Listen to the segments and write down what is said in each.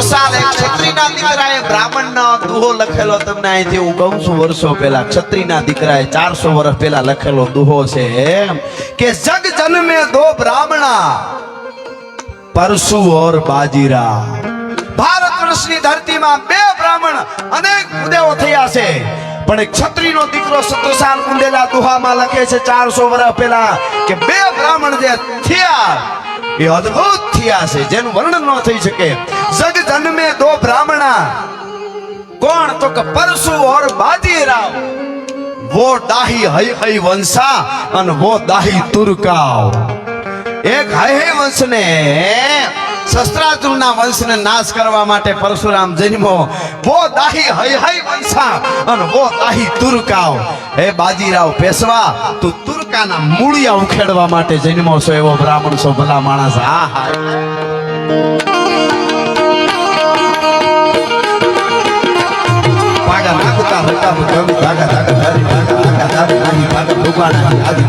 ક્ષત્રિયના દીકરાએ બ્રાહ્મણનો ચારસો વર્ષ પહેલા લખેલો દુહો છે કે બાજીરા. ભારત વર્ષની ધરતીમાં બે બ્રાહ્મણ અનેક ઉદેવો થયા છે, પણ એક નો દીકરો સત્રસાલ કુંડેલા દુહામાં લખે છે, ચારસો વર્ષ પહેલા કે બે બ્રાહ્મણ જે થયા એ અદભુત થયા છે, જેનું વર્ણન ન થઈ શકે. જગ જન્મે દો બ્રાહ્મણા. કોણ? તો કે પરશુ ઓર બાજીરાવ. વો દાહી હૈ હૈ વંશા અને વો દાહી તુરકાવ. એક હૈ હૈ વંશને શસ્ત્રાર્જુનના વંશને નાશ કરવા માટે પરશુરામ જન્મો વો દાહી હય હય વંશા અને વો દાહી તુરકાઓ હે બાજીરાવ પેશવા તું તુરકાના મૂળિયા ઉખેડવા માટે જન્મો છો એવો બ્રાહ્મણ છો ભલા માણસ હા હા પાગા નાખતા હતા ભગવી ભાગા ધાગા ધારી ભાગા ભાગા ભાગા ભગવાન આદિ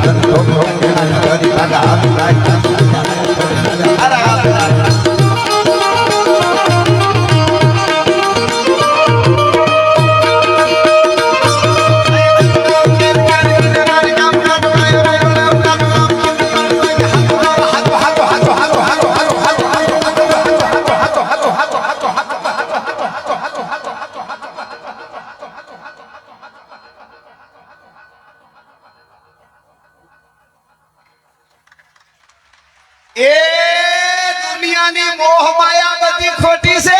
ભાગા આદિ એ દુનિયાની મોહ માયા બધી ખોટી છે.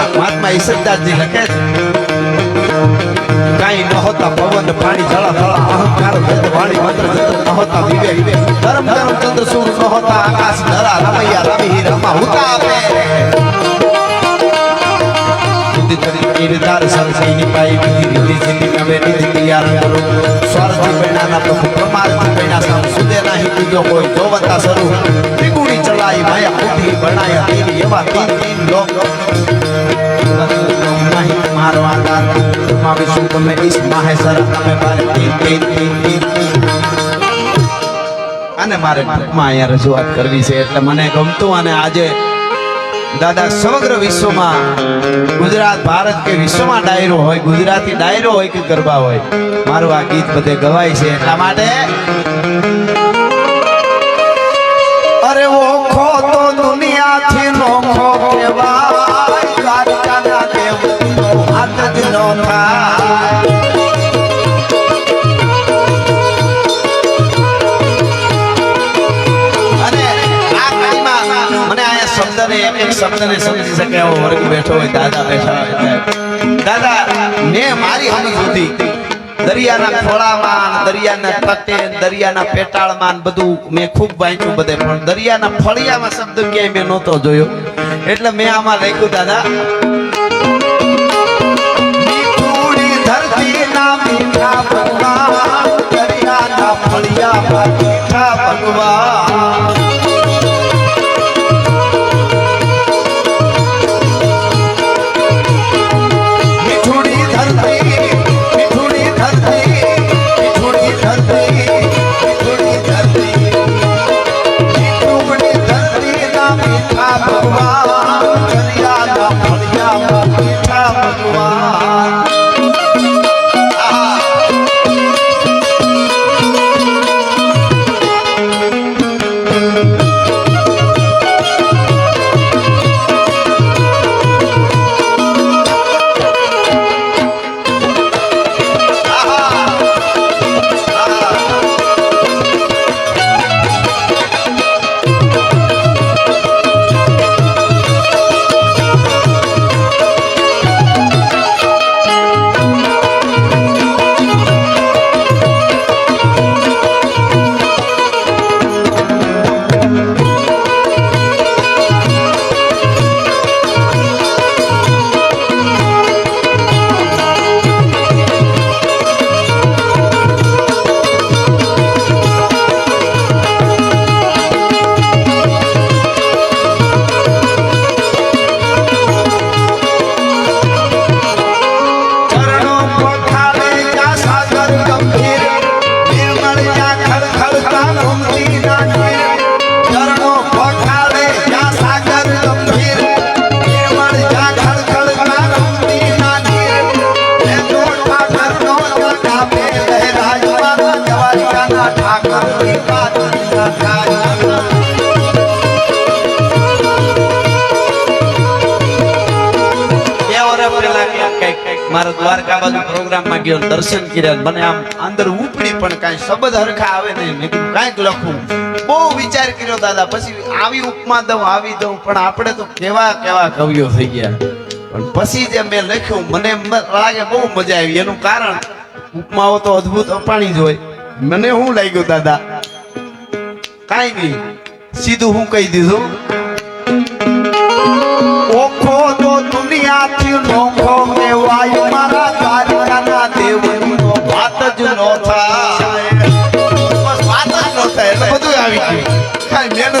મહાત્મા ઈશ્વરદાસજી લખે છે કાંઈ ન હોતા પવન પાણી જળા થળા અહંકાર ભેદ વાણી મંત્ર જંત્ર ન હોતા વિવેક ધર્મ ધર્મ ચંદ્ર સૂર ન હોતા આકાશ ધરા રમૈયા રવિ રમા હુતા આપે બુદ્ધિ તરી કિરદાર સરસૈની પાઈ વિધિ રીતિ સિદ્ધિ નવે નિધિ તૈયાર કરો સ્વાર્થી બૈનાના પ્રભુ પરમાર્થી બૈના સામ સુદે નાહી બીજો કોઈ જોવતા સ્વરૂપ ત્રિગુણી ચલાઈ માયા બુદ્ધિ બનાયા તીન એવા તીન તીન લોક નહીં મારો આધારમાં વિષ્ણુ તમે ઈશ સર તમે અને મારે ટૂંકમાં અહીંયા રજૂઆત કરવી છે એટલે મને ગમતું અને આજે દાદા સમગ્ર વિશ્વમાં ગુજરાત ભારત કે વિશ્વમાં ડાયરો હોય ગુજરાતી ડાયરો હોય કે ગરબા હોય મારું આ ગીત બધે ગવાય છે એટલા માટે શબ્દને એક એક શબ્દને સમજી શકે એવો વર્ગ બેઠો હોય, દાદા બેઠા હોય. દાદા, મેં મારી સમજ સુધી દરિયાના ખોળામાં દરિયાના તટે, દરિયાના પેટાળમાં બધું મેં ખૂબ વાંચ્યું બધે, પણ દરિયાના ફળિયામાં શબ્દ ક્યાંય મેં નહોતો જોયો. એટલે મેં આમાં લખ્યું, દાદા દરિયાના ફળિયામાં બાજુ પ્રોગ્રામમાં ગયો દર્શન કર્યા મને આમ અંદર ઉપડી પણ કાંઈ શબ્દ હરખા આવે નહીં. મેં કીધું, કાંઈક લખું. બહુ વિચાર કર્યો દાદા, પછી આવી ઉપમા દઉં, આવી દઉં, પણ આપણે તો કેવા કેવા કવિઓ થઈ ગયા. પણ પછી જે મેં લખ્યું, મને લાગે બહુ મજા આવી. એનું કારણ, ઉપમાઓ તો અદ્ભુત અપાણી જ હોય. મને શું લાગ્યું દાદા? કાંઈ નહીં. સીધું હું કહી દીધું. ઓખો તો દુનિયાથી કહેવાય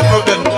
I'm broken.